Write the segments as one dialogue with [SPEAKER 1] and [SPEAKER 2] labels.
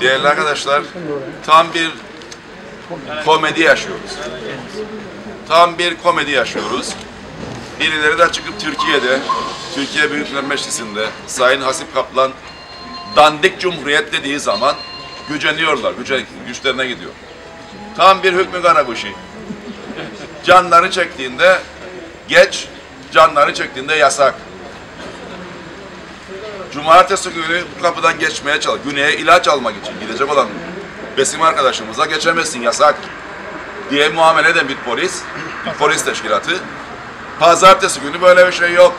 [SPEAKER 1] Değerli arkadaşlar, tam bir komedi yaşıyoruz. Tam bir komedi yaşıyoruz. Birileri de çıkıp Türkiye'de, Türkiye Büyükler Meclisi'nde Sayın Hasip Kaplan dandik cumhuriyet dediği zaman güceniyorlar, güce, güçlerine gidiyor. Tam bir hükmü karabuşi. Canları çektiğinde geç, canları çektiğinde yasak. Cumartesi günü kapıdan geçmeye çalış. Güney'e ilaç almak için gidecek olan besim arkadaşımıza geçemezsin yasak diye muamele eden bir polis, bir polis teşkilatı. Pazartesi günü böyle bir şey yok.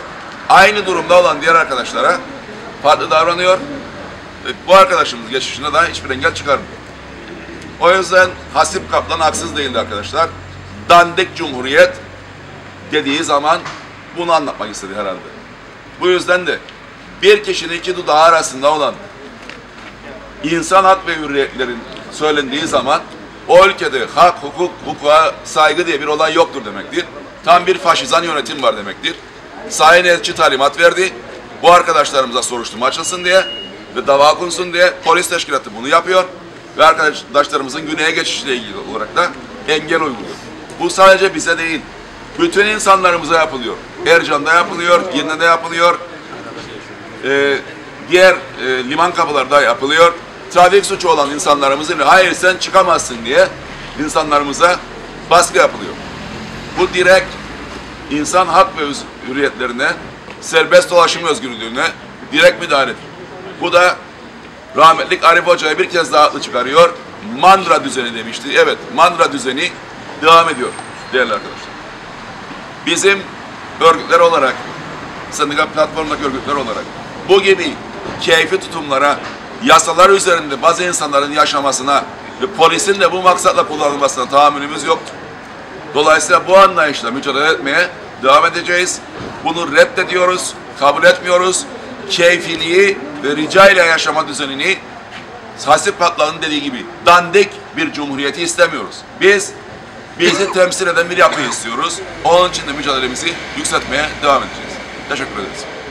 [SPEAKER 1] Aynı durumda olan diğer arkadaşlara farklı davranıyor. E, Bu arkadaşımız geçişine daha hiçbir engel çıkarmıyor. O yüzden Hasip Kaplan haksız değildi arkadaşlar. Dandik Cumhuriyet dediği zaman bunu anlatmak istedi herhalde. Bu yüzden de bir kişinin iki dudağı arasında olan insan hak ve hürriyetlerin söylendiği zaman o ülkede hak, hukuk, hukuka saygı diye bir olay yoktur demektir. Tam bir faşizan yönetim var demektir. Sayın Elçi talimat verdi. Bu arkadaşlarımıza soruşturma açılsın diye ve dava konsun diye polis teşkilatı bunu yapıyor. Ve arkadaşlarımızın güneye geçişiyle ilgili olarak da engel uyguluyor. Bu sadece bize değil, bütün insanlarımıza yapılıyor. Ercan'da yapılıyor, Yeni'de yapılıyor, e, diğer e, liman kapılarda yapılıyor. Trafik suçu olan insanlarımızın hayır sen çıkamazsın diye insanlarımıza baskı yapılıyor. Bu direkt insan hak ve hürriyetlerine, serbest dolaşım özgürlüğüne direkt müdahaledir. Bu da rahmetlik Arif Hoca'ya bir kez daha haklı çıkarıyor. Mandra düzeni demişti. Evet, mandra düzeni devam ediyor değerli arkadaşlar. Bizim örgütler olarak, sendika platformdaki örgütler olarak bu gibi keyfi tutumlara, yasalar üzerinde bazı insanların yaşamasına ve polisin de bu maksatla kullanılmasına tahammülümüz yoktur. Dolayısıyla bu anlayışla mücadele etmeye devam edeceğiz. Bunu reddediyoruz, kabul etmiyoruz. Keyfiliği ve rica ile yaşama düzenini Hasip Patlan'ın dediği gibi dandik bir cumhuriyeti istemiyoruz. Biz bizi temsil eden bir yapı istiyoruz. Onun için de mücadelemizi yükseltmeye devam edeceğiz. Teşekkür ederiz.